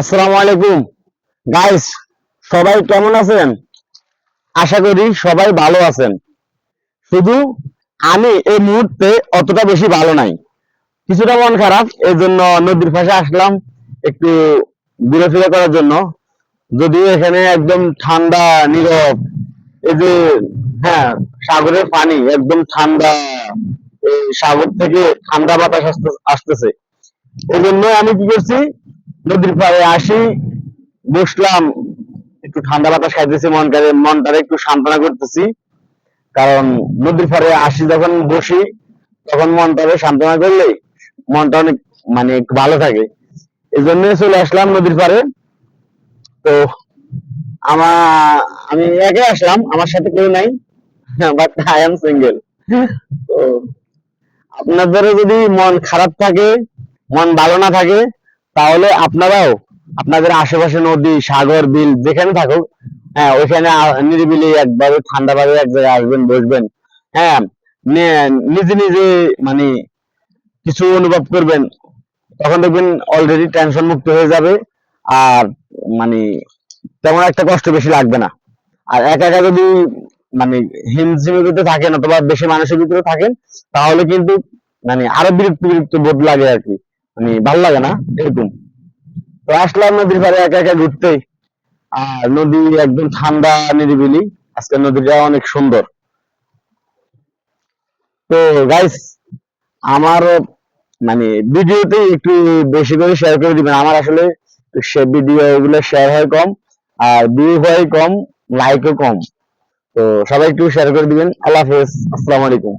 আসসালামু আলাইকুম। গাইস সবাই কেমন আছেন? আশা করি সবাই ভালো আছেন। শুধু আমি এই মুহূর্তে অতটা বেশি ভালো নাই। কিছুটা মন খারাপ এই জন্য নদীর পাশে আসলাম একটু ঘুরে ফিরে করার জন্য। যদিও এখানে একদম ঠান্ডা, নীরব, এই যে হ্যাঁ সাগরের পানি, একদম ঠান্ডা সাগর থেকে ঠান্ডা বাতাস আসতেছে। এই জন্য আমি কি করছি নদীর পাড়ে আসি, বসলাম, একটু ঠান্ডা বাতাস খাইতেছি মনটারে একটু সান্ত্বনা করতেছি। কারণ নদীর পাড়ে আসি যখন, বসি, তখন মনটারে সান্ত্বনা করলে মনটা অনেক মানে ভালো থাকে। এই জন্য চলে আসলাম নদীর পাড়ে। তো আমার আমি একে আসলাম, আমার সাথে কেউ নাই বাট আই এম সিঙ্গেল তো আপনাদের যদি মন খারাপ থাকে, মন ভালো না থাকে তাহলে আপনারাও আপনাদের আশেপাশে নদী, সাগর, বিল যেখানে থাকুক হ্যাঁ ওইখানে নিরিবিলি একবারে ঠান্ডা ভাবে এক জায়গায় আসবেন, বসবেন। হ্যাঁ নিজে নিজে মানে কিছু অনুভব করবেন। তখন দেখবেন অলরেডি টেনশন মুক্ত হয়ে যাবে। আর মানে তেমন একটা কষ্ট বেশি লাগবে না। আর একা একা যদি মানে হিমঝিমের ভিতরে থাকেন অথবা বেশি মানুষের ভিতরে থাকেন, তাহলে কিন্তু মানে আরও বিরক্ত বিরক্ত বোধ লাগে আর কি। মানে ভালো লাগে না, এরকম। তো আসলাম নদীর পাড়ে একা একা ঘুরতে। আর নদী একদম ঠান্ডা, নিরিবিলি। আজকে নদীটা অনেক সুন্দর। তো গাইস আমার মানে ভিডিওতে একটু বেশি করে শেয়ার করে দিবেন। আমার আসলে সে ভিডিও গুলো শেয়ার হয় কম, আর ভিউ হয় কম লাইকও কম। তো সবাই একটু শেয়ার করে দিবেন। আল্লাহ হাফেজ। আসসালামু আলাইকুম।